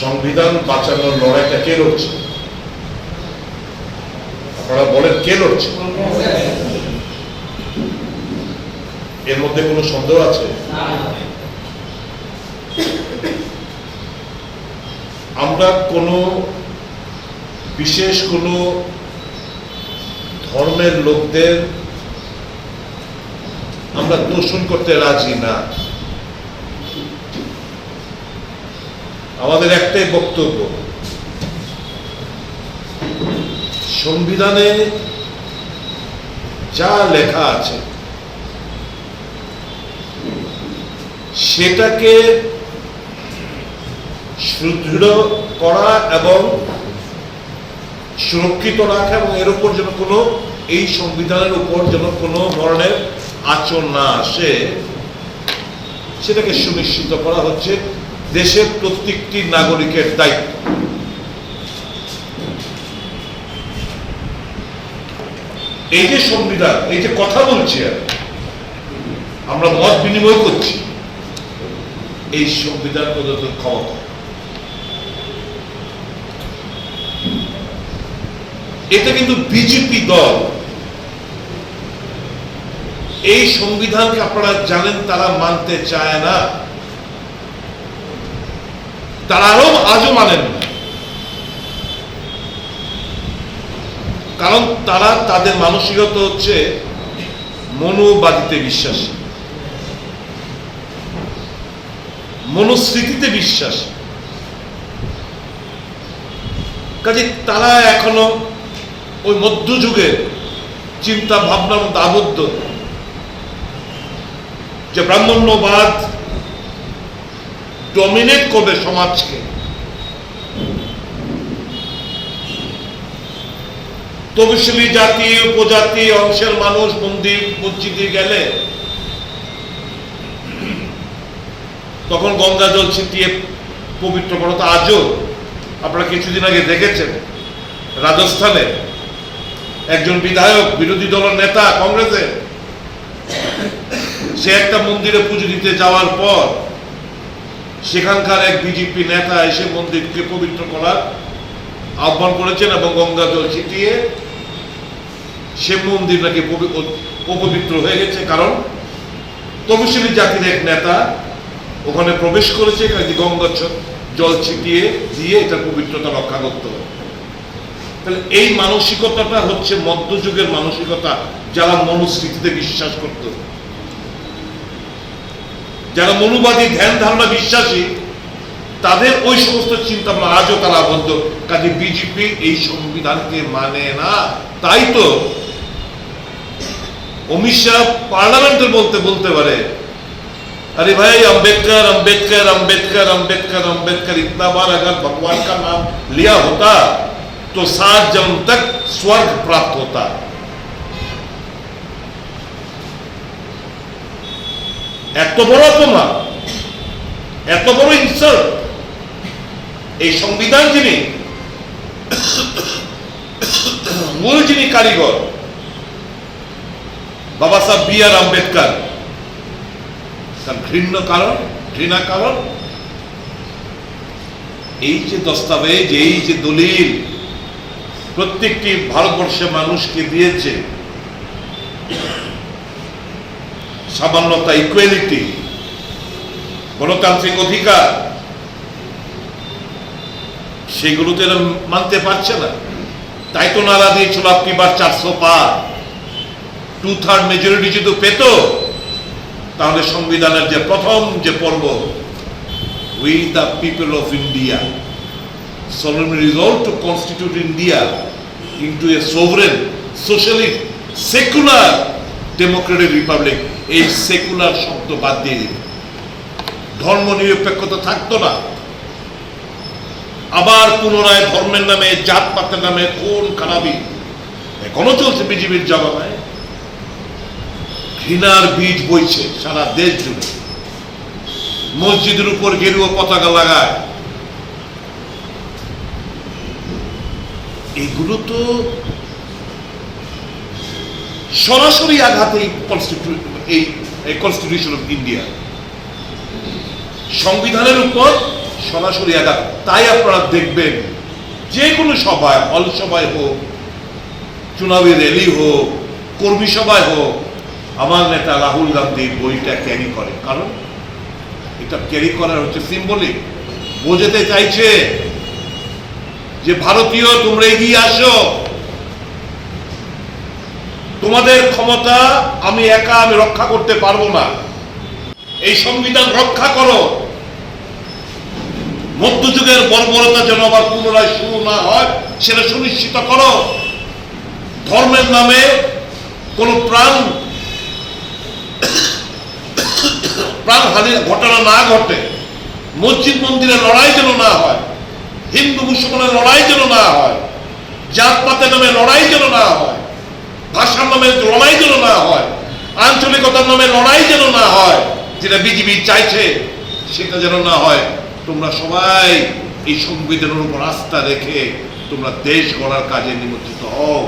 সংবিধান বাঁচানোর লড়াইটা কে লড়ছে? আপনারা বলেন কে লড়ছে? এর মধ্যে কোনো সন্দেহ আছে? আমরা কোনো বিশেষ কোনো ধর্মের লোকদের আমরা দোষণ করতে রাজি না। আমাদের একটাই বক্তব্য, সংবিধানে যা লেখা আছে, সেটাকে সুদৃঢ় করা এবং সুরক্ষিত রাখা এবং এর উপর যেন কোনো, এই সংবিধানের উপর যেন কোনো ধরনের আচরণ না আসে, সেটাকে সুনিশ্চিত করা হচ্ছে দেশের প্রত্যেকটি নাগরিকের দায়িত্ব। এই যে সংবিধান, এই যে কথা বলছি আমরা মত বিনিময় করছি, এই সংবিধান প্রদত্ত ক্ষমতা। এটা কিন্তু বিজেপি দল এই সংবিধানকে আপনারা জানেন, তারা মানতে চায় না। তারা আরও আজও মানেন কারণ তারা তাদের মানসিকতা হচ্ছে মনোবাদিতে বিশ্বাসী। মনুস্মৃতিতে বিশ্বাস। কাজে তারা এখনও ওই মধ্যযুগের চিন্তা ভাবনার মধ্যে আবদ্ধ। যে ব্রাহ্মণ্যবাদ ডমিনেট করবে সমাজকে। তপশিলি জাতি, উপজাতি, অংশের মানুষ মন্দির মসজিদে গেলে তখন গঙ্গা জল ছিটিয়ে পবিত্র করা। তো আজও আপনারা কিছুদিন আগে দেখেছেন, রাজস্থানে একজন বিধায়ক, বিরোধী দলের নেতা কংগ্রেসের সে একটা মন্দিরে পুজো দিতে যাওয়ার পর সেখানকার এক বিজেপি নেতা এসে মন্দিরকে পবিত্র করার আহ্বান করেছেন এবং গঙ্গা জল ছিটিয়ে সে মন্দির নাকি অপবিত্র হয়ে গেছে। কারণ তপশিলি জাতির এক নেতা ওখানে প্রবেশ করেছে কাজে গঙ্গা জল ছিটিয়ে দিয়ে এটা পবিত্রতা রক্ষা করতে তাহলে এই মানসিকতাটা হচ্ছে মধ্যযুগের মানসিকতা যারা মনুস্মৃতিতে বিশ্বাস করত। যারা মনুবাদী ধ্যান ধারণা বিশ্বাসী তাদের ওই সমস্ত চিন্তা ভাবনা আজও তারা আবদ্ধ কাজে বিজেপি এই সংবিধানকে মানে না তাই তো অমিত শাহ পার্লামেন্টে বলতে বলতে পারে अरे भाई अंबेडकर अंबेडकर अंबेडकर अंबेडकर अंबेडकर इतना बार अगर भगवान का नाम लिया होता तो सात जन्म तक स्वर्ग प्राप्त होता এত বড় অপমান, এত বড় ইনসাল্ট এই সংবিধান যিনি, মূল যিনি কারিগর, বাবা সাহেব বি আর আম্বেদকর। তার ঘৃণ্য কারণ, ঘৃণা কারণ, এই যে দস্তাবেজ, এই যে দলিল, প্রত্যেকটি ভারতবর্ষের মানুষকে দিয়েছে সামান্যতা ইকুয়ালিটি গণতান্ত্রিক অধিকার সেগুলো তো এরা মানতে পারছে না। তাই তো নারা দিয়েছিল আপনি বার চারশো পার টু থার্ড মেজরিটি যদি পেত তাহলে সংবিধানের যে প্রথম যে পর্ব we the people of India solemnly resolved to constitute India into a sovereign, socialist, secular democratic republic এই সেকুলার শব্দ বাদ দিয়ে দিল। ধর্ম নিরপেক্ষতা থাকতো না। আবার পুনরায় ধর্মের নামে, জাতপাতের নামে কোন খারাপি এখনও চলছে বিজেপির জমানায়। ঘৃণার বীজ বইছে সারা দেশ জুড়ে। মসজিদের উপর গেরুয়া পতাকা লাগায়। এগুলো তো সরাসরি আঘাত এই কনস্টিটিউশন অফ ইন্ডিয়া সংবিধানের উপর সরাসরি আঘাত। তাই আপনারা দেখবেন, যে কোনো সভায়, হল সভায় হোক চুনাবি র্যালি হোক, কর্মী সভায় হোক, আমার নেতা রাহুল গান্ধী বইটা ক্যারি করে। কারণ এটা ক্যারি করার হচ্ছে সিম্বলিক বোঝাতে চাইছে যে ভারতীয়, তোমরা এগিয়ে আসো। তোমাদের ক্ষমতা আমি একা আমি রক্ষা করতে পারব না। এই সংবিধান রক্ষা করো। মধ্যযুগের বর্বরতা যেন আবার পুনরায় শুরু না হয়, সেটা সুনিশ্চিত করো। ধর্মের নামে কোন প্রাণ প্রাণ প্রাণহানির ঘটনা না ঘটে। মসজিদ মন্দিরে লড়াই যেন না হয়, হিন্দু মুসলমানের লড়াই যেন না হয়, জাতপাতের নামে লড়াই যেন না হয় ভাষার নামে লড়াই যেন না হয়, আঞ্চলিকতার নামে লড়াই যেন না হয়, যেটা বিজেপি চাইছে, সেটা যেন না হয়, তোমরা সবাই এই সংবিধানের উপর আস্থা রেখে তোমরা দেশ গড়ার কাজে নিমজ্জিত হও।